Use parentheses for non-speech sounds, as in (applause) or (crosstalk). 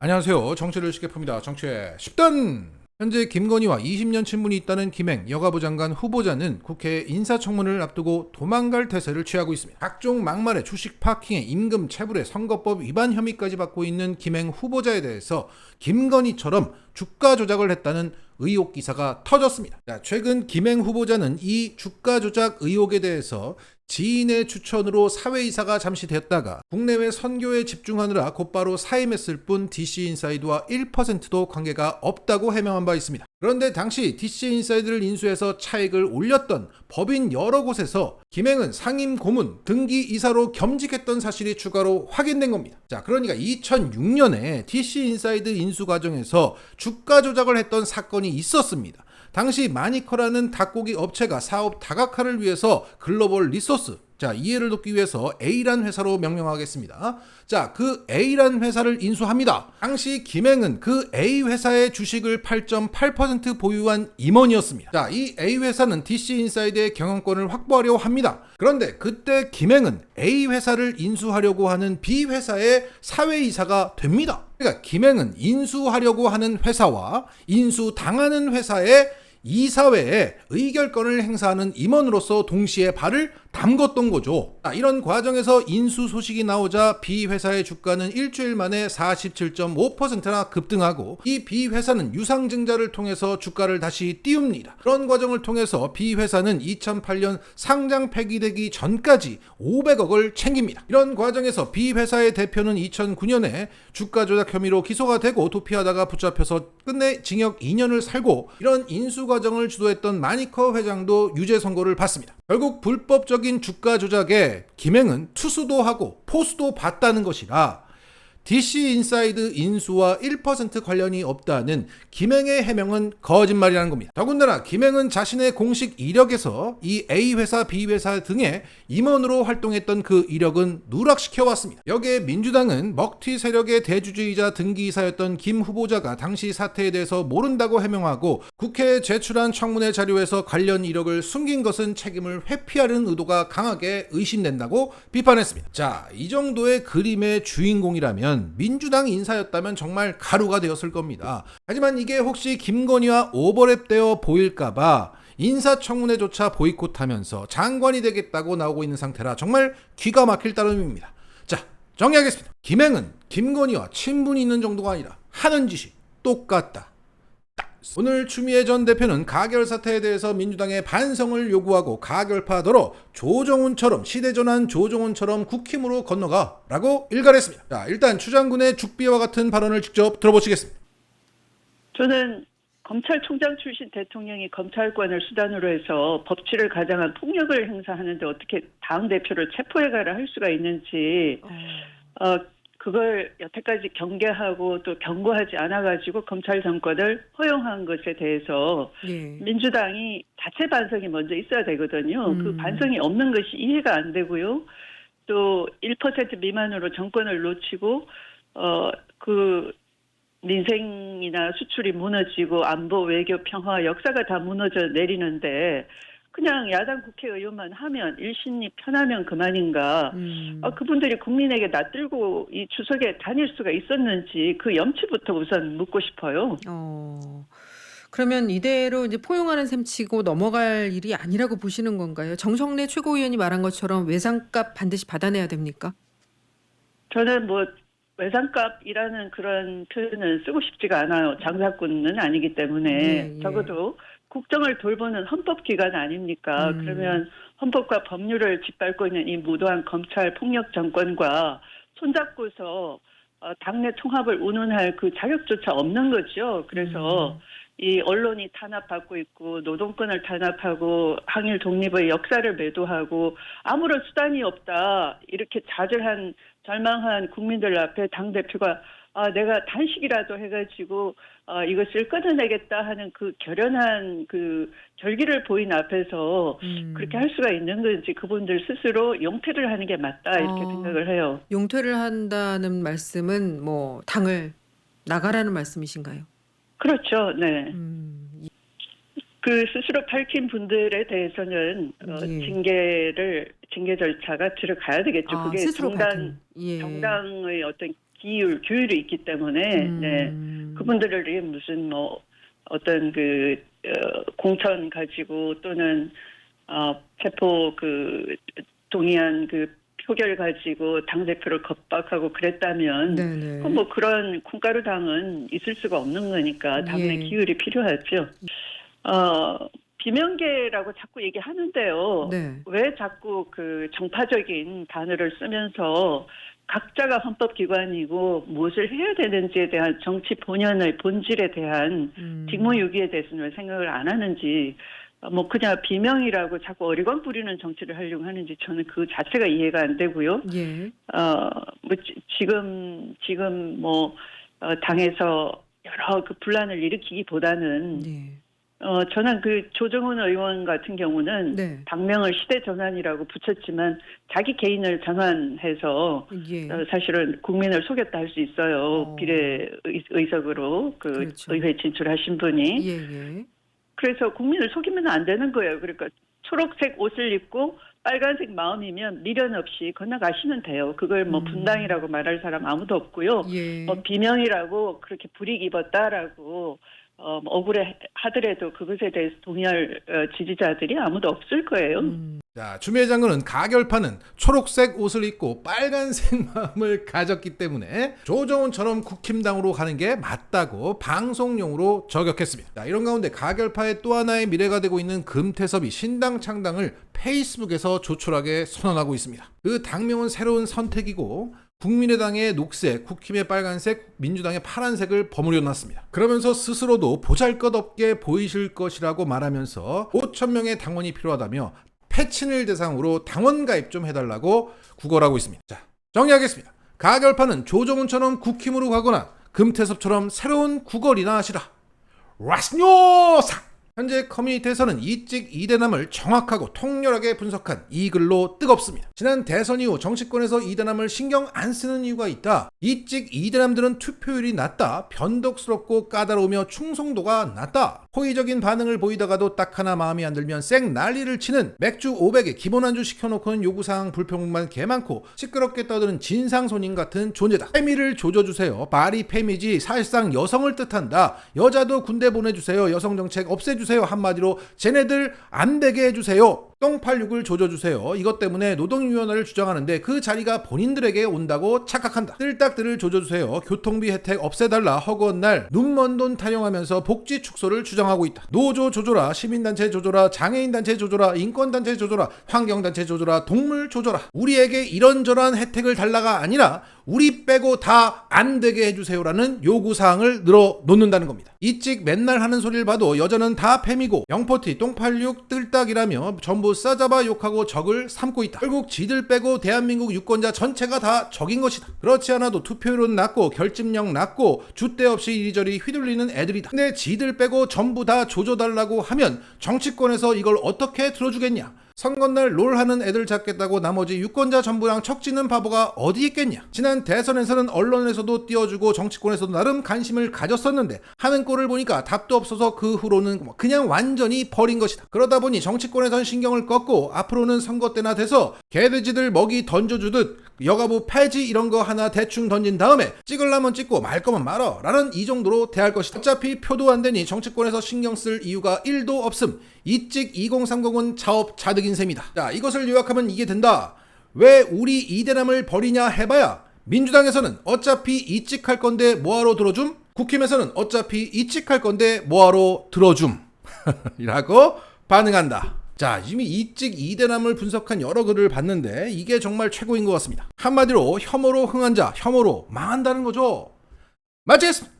안녕하세요. 정치를 쉽게 풉니다. 정치의 10단! 현재 김건희와 20년 친분이 있다는 김행 여가부 장관 후보자는 국회 인사청문회를 앞두고 도망갈 태세를 취하고 있습니다. 각종 막말에 주식 파킹에 임금 체불에 선거법 위반 혐의까지 받고 있는 김행 후보자에 대해서 김건희처럼 주가 조작을 했다는 의혹 기사가 터졌습니다. 자, 최근 김행 후보자는 이 주가 조작 의혹에 대해서 지인의 추천으로 사회이사가 잠시 됐다가 국내외 선교에 집중하느라 곧바로 사임했을 뿐 DC 인사이드와 1%도 관계가 없다고 해명한 바 있습니다. 그런데 당시 DC 인사이드를 인수해서 차익을 올렸던 법인 여러 곳에서 김행은 상임 고문, 등기 이사로 겸직했던 사실이 추가로 확인된 겁니다. 자, 그러니까 2006년에 DC 인사이드 인수 과정에서 주가 조작을 했던 사건이 있었습니다. 당시 마니커라는 닭고기 업체가 사업 다각화를 위해서 글로벌 리소스 자 이해를 돕기 위해서 A란 회사로 명명하겠습니다. 자 그 A란 회사를 인수합니다. 당시 김행은 그 A 회사의 주식을 8.8% 보유한 임원이었습니다. 자 이 A 회사는 DC 인사이드의 경영권을 확보하려 합니다. 그런데 그때 김행은 A 회사를 인수하려고 하는 B 회사의 사회이사가 됩니다. 그러니까 김행은 인수하려고 하는 회사와 인수 당하는 회사의 이사회에 의결권을 행사하는 임원으로서 동시에 발을 담궜던 거죠. 아, 이런 과정에서 인수 소식이 나오자 B 회사의 주가는 일주일 만에 47.5%나 급등하고 이 B 회사는 유상증자를 통해서 주가를 다시 띄웁니다. 그런 과정을 통해서 B 회사는 2008년 상장 폐기되기 전까지 500억을 챙깁니다. 이런 과정에서 B 회사의 대표는 2009년에 주가 조작 혐의로 기소가 되고 도피하다가 붙잡혀서 끝내 징역 2년을 살고 이런 인수 과정을 주도했던 마니커 회장도 유죄 선고를 받습니다. 결국 불법적 인 주가 조작에 김행은 투수도 하고 포수도 봤다는 것이라 DC 인사이드 인수와 1% 관련이 없다는 김행의 해명은 거짓말이라는 겁니다. 더군다나 김행은 자신의 공식 이력에서 이 A 회사, B 회사 등의 임원으로 활동했던 그 이력은 누락시켜 왔습니다. 여기에 민주당은 먹튀 세력의 대주주이자 등기이사였던 김 후보자가 당시 사태에 대해서 모른다고 해명하고 국회에 제출한 청문회 자료에서 관련 이력을 숨긴 것은 책임을 회피하려는 의도가 강하게 의심된다고 비판했습니다. 자, 이 정도의 그림의 주인공이라면 민주당 인사였다면 정말 가루가 되었을 겁니다. 하지만 이게 혹시 김건희와 오버랩되어 보일까봐 인사청문회조차 보이콧하면서 장관이 되겠다고 나오고 있는 상태라 정말 기가 막힐 따름입니다. 자, 정리하겠습니다. 김행은 김건희와 친분이 있는 정도가 아니라 하는 짓이 똑같다. 오늘 추미애 전 대표는 가결 사태에 대해서 민주당의 반성을 요구하고 가결파더러 조정훈처럼 시대전환 조정훈처럼 국힘으로 건너가라고 일갈했습니다. 자, 일단 추 장군의 죽비와 같은 발언을 직접 들어보시겠습니다. 저는 검찰총장 출신 대통령이 검찰권을 수단으로 해서 법치를 가장한 폭력을 행사하는데 어떻게 당 대표를 체포해가라 할 수가 있는지 어 그걸 여태까지 경계하고 또 경고하지 않아가지고 검찰 정권을 허용한 것에 대해서 예. 민주당이 자체 반성이 먼저 있어야 되거든요. 그 음. 반성이 없는 것이 이해가 안 되고요. 또 1% 미만으로 정권을 놓치고 어그 민생이나 수출이 무너지고 안보, 외교, 평화, 역사가 다 무너져 내리는데 그냥 야당 국회의원만 하면 일신이 편하면 그만인가? 음. 어, 그분들이 국민에게 낯들고 이 추석에 다닐 수가 있었는지 그 염치부터 우선 묻고 싶어요. 어. 그러면 이대로 이제 포용하는 셈 치고 넘어갈 일이 아니라고 보시는 건가요? 정성래 최고위원이 말한 것처럼 외상값 반드시 받아내야 됩니까? 저는 뭐 외상값이라는 그런 표현은 쓰고 싶지가 않아요. 장사꾼은 아니기 때문에 예, 예. 적어도 국정을 돌보는 헌법기관 아닙니까? 음. 그러면 헌법과 법률을 짓밟고 있는 이 무도한 검찰 폭력 정권과 손잡고서 어, 당내 통합을 운운할 그 자격조차 없는 거죠. 그래서 음. 이 언론이 탄압받고 있고 노동권을 탄압하고 항일 독립의 역사를 매도하고 아무런 수단이 없다 이렇게 좌절한 절망한 국민들 앞에 당 대표가 아 내가 단식이라도 해가지고 아 이것을 끊어내겠다 하는 그 결연한 그 결기를 보인 앞에서 음. 그렇게 할 수가 있는 건지 그분들 스스로 용퇴를 하는 게 맞다 이렇게 어. 생각을 해요. 용퇴를 한다는 말씀은 뭐 당을 나가라는 말씀이신가요? 그렇죠. 네. 음. 이- 그 스스로 밝힌 분들에 대해서는 어, 예. 징계를 징계 절차가 들어가야 되겠죠. 아, 그게 정당 밝힌. 예. 정당의 어떤 기율, 규율이 있기 때문에 네. 음. 그분들을 위해 무슨 뭐 어떤 그 어, 공천 가지고 또는 어, 체포 그 동의안 그 표결 가지고 당 대표를 겁박하고 그랬다면 네네. 그건 뭐 그런 콩가루 당은 있을 수가 없는 거니까 당내 예. 기율이 필요하죠. 어 비명계라고 자꾸 얘기하는데요. 네. 왜 자꾸 그 정파적인 단어를 쓰면서 각자가 헌법기관이고 무엇을 해야 되는지에 대한 정치 본연의 본질에 대한 음. 직무유기에 대해서는 왜 생각을 안 하는지 어, 뭐 그냥 비명이라고 자꾸 어리광 부리는 정치를 하려고 하는지 저는 그 자체가 이해가 안 되고요. 예. 어뭐 지금 지금 뭐 어, 당에서 여러 그 분란을 일으키기보다는 네. 어 저는 그 조정훈 의원 같은 경우는 네. 당명을 시대 전환이라고 붙였지만 자기 개인을 전환해서 예. 어, 사실은 국민을 속였다 할 수 있어요. 어. 비례 의- 의석으로 그 그렇죠. 의회 진출하신 분이 예, 예. 그래서 국민을 속이면 안 되는 거예요. 그러니까 초록색 옷을 입고 빨간색 마음이면 미련 없이 건너가시면 돼요. 그걸 뭐 음. 분당이라고 말할 사람 아무도 없고요. 예. 뭐 비명이라고 그렇게 불이익 입었다라고 어, 뭐 억울해 하더라도 그것에 대해서 동의할 어, 지지자들이 아무도 없을 거예요. 음. 자, 추미애 장관은 가결파는 초록색 옷을 입고 빨간색 (laughs) 마음을 가졌기 때문에 조정훈처럼 국힘당으로 가는 게 맞다고 방송용으로 저격했습니다. 자, 이런 가운데 가결파의 또 하나의 미래가 되고 있는 금태섭이 신당 창당을 페이스북에서 조촐하게 선언하고 있습니다. 그 당명은 새로운 선택이고 국민의당의 녹색, 국힘의 빨간색, 민주당의 파란색을 버무려 놨습니다. 그러면서 스스로도 보잘것없게 보이실 것이라고 말하면서 5천 명의 당원이 필요하다며 패친을 대상으로 당원 가입 좀 해달라고 구걸하고 있습니다. 자, 정리하겠습니다. 가결파는 조정훈처럼 국힘으로 가거나 금태섭처럼 새로운 구걸이나 하시라. 라스뇨상! 현재 커뮤니티에서는 이찍 이대남을 정확하고 통렬하게 분석한 이 글로 뜨겁습니다. 지난 대선 이후 정치권에서 이대남을 신경 안 쓰는 이유가 있다. 이찍 이대남들은 투표율이 낮다. 변덕스럽고 까다로우며 충성도가 낮다. 호의적인 반응을 보이다가도 딱 하나 마음이 안 들면 쌩 난리를 치는 맥주 500에 기본 안주 시켜놓고는 요구사항 불평만 개 많고 시끄럽게 떠드는 진상손님 같은 존재다. 페미를 조져주세요. 말이 페미지 사실상 여성을 뜻한다. 여자도 군대 보내주세요. 여성정책 없애주세요. 한마디로 쟤네들 안 되게 해주세요. 똥86을 조져주세요. 이것 때문에 노동위원회를 주장하는데 그 자리가 본인들에게 온다고 착각한다. 뜰딱들을 조져주세요. 교통비 혜택 없애달라 허구한 날 눈먼 돈 타령하면서 복지 축소를 주장하고 있다. 노조 조져라, 시민단체 조져라, 장애인단체 조져라, 인권단체 조져라, 환경단체 조져라, 동물 조져라. 우리에게 이런저런 혜택을 달라가 아니라 우리 빼고 다 안 되게 해주세요라는 요구사항을 늘어놓는다는 겁니다. 이찍 맨날 하는 소리를 봐도 여자는 다 팸이고 영포티, 똥86, 뜰딱이라며 전부 싸잡아 욕하고 적을 삼고 있다. 결국 지들 빼고 대한민국 유권자 전체가 다 적인 것이다. 그렇지 않아도 투표율은 낮고 결집력 낮고 줏대 없이 이리저리 휘둘리는 애들이다. 근데 지들 빼고 전부 다 조져달라고 하면 정치권에서 이걸 어떻게 들어주겠냐? 선거날 롤 하는 애들 잡겠다고 나머지 유권자 전부랑 척지는 바보가 어디 있겠냐. 지난 대선에서는 언론에서도 띄워주고 정치권에서도 나름 관심을 가졌었는데 하는 꼴을 보니까 답도 없어서 그 후로는 뭐 그냥 완전히 버린 것이다. 그러다 보니 정치권에선 신경을 껐고 앞으로는 선거 때나 돼서 개돼지들 먹이 던져주듯 여가부 폐지 이런 거 하나 대충 던진 다음에 찍을라면 찍고 말 거면 말어 라는 이 정도로 대할 것이다. 어차피 표도 안 되니 정치권에서 신경 쓸 이유가 1도 없음. 이찍 2030은 자업 자득인 셈이다. 자, 이것을 요약하면 이게 된다. 왜 우리 이대남을 버리냐 해봐야 민주당에서는 어차피 이찍할 건데 뭐하러 들어줌? 국힘에서는 어차피 이찍할 건데 뭐하러 들어줌? (laughs) 이라고 반응한다. 자, 이미 이찍 이대남을 분석한 여러 글을 봤는데 이게 정말 최고인 것 같습니다. 한마디로 혐오로 흥한 자, 혐오로 망한다는 거죠. 마치겠습니다.